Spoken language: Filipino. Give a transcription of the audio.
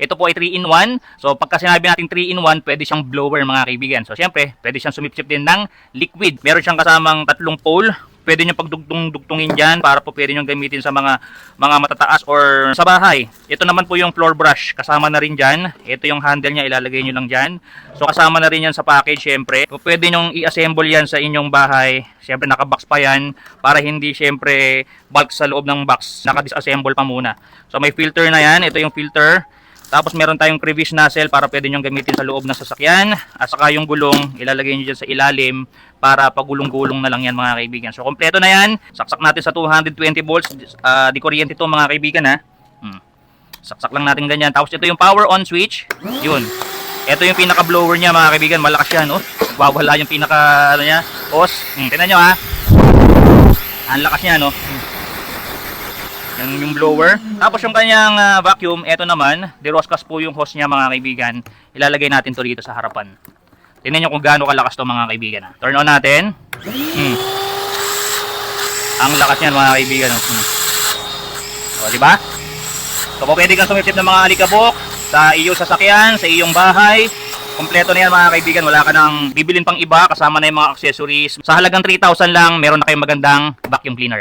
Ito po ay 3-in-1. So pagka sinabi natin 3-in-1, pwede siyang blower mga kaibigan. So syempre, pwede siyang sumipsip din ng liquid. Meron siyang kasamang tatlong pole. Pwede nyo pagdugtong-dugtungin dyan para po pwede nyo gamitin sa mga mga matataas or sa bahay. Ito naman po yung floor brush. Kasama na rin dyan. Ito yung handle niya, ilalagay nyo lang dyan. So kasama na rin yan sa package syempre. Kung pwede nyo i-assemble yan sa inyong bahay, syempre nakabox pa yan para hindi syempre bulk sa loob ng box. Naka-disassemble pa muna. So may filter na yan. Ito yung filter. Tapos meron tayong crevice nozzle para pwede nyo gamitin sa loob ng sasakyan. At saka yung gulong, ilalagay nyo dyan sa ilalim para pagulong-gulong na lang yan mga kaibigan. So kompleto na yan. Saksak natin sa 220 volts. Ah, di kuryente to mga kaibigan ha. Hmm. Saksak lang natin ganyan. Tapos ito yung power on switch. Yun. Ito yung pinaka blower niya mga kaibigan. Malakas yan oh. Wawala yung pinaka ano niya. Hose. Hmm. Tingnan nyo ha. Ang lakas niya no. Yan yung blower. Tapos yung kanyang ah, vacuum, eto naman, Deroscas po yung hose niya mga kaibigan. Ilalagay natin to dito sa harapan. Tingnan nyo kung gaano kalakas to mga kaibigan. ah. Turn on natin. Hmm. Ang lakas niyan mga kaibigan. oh. Hmm. O, di ba? So, kung pwede kang sumipsip ng mga alikabok sa iyong sasakyan, sa iyong bahay, Kompleto na yan mga kaibigan, wala ka nang bibilin pang iba, kasama na yung mga accessories. Sa halagang 3,000 lang, meron na kayong magandang vacuum cleaner.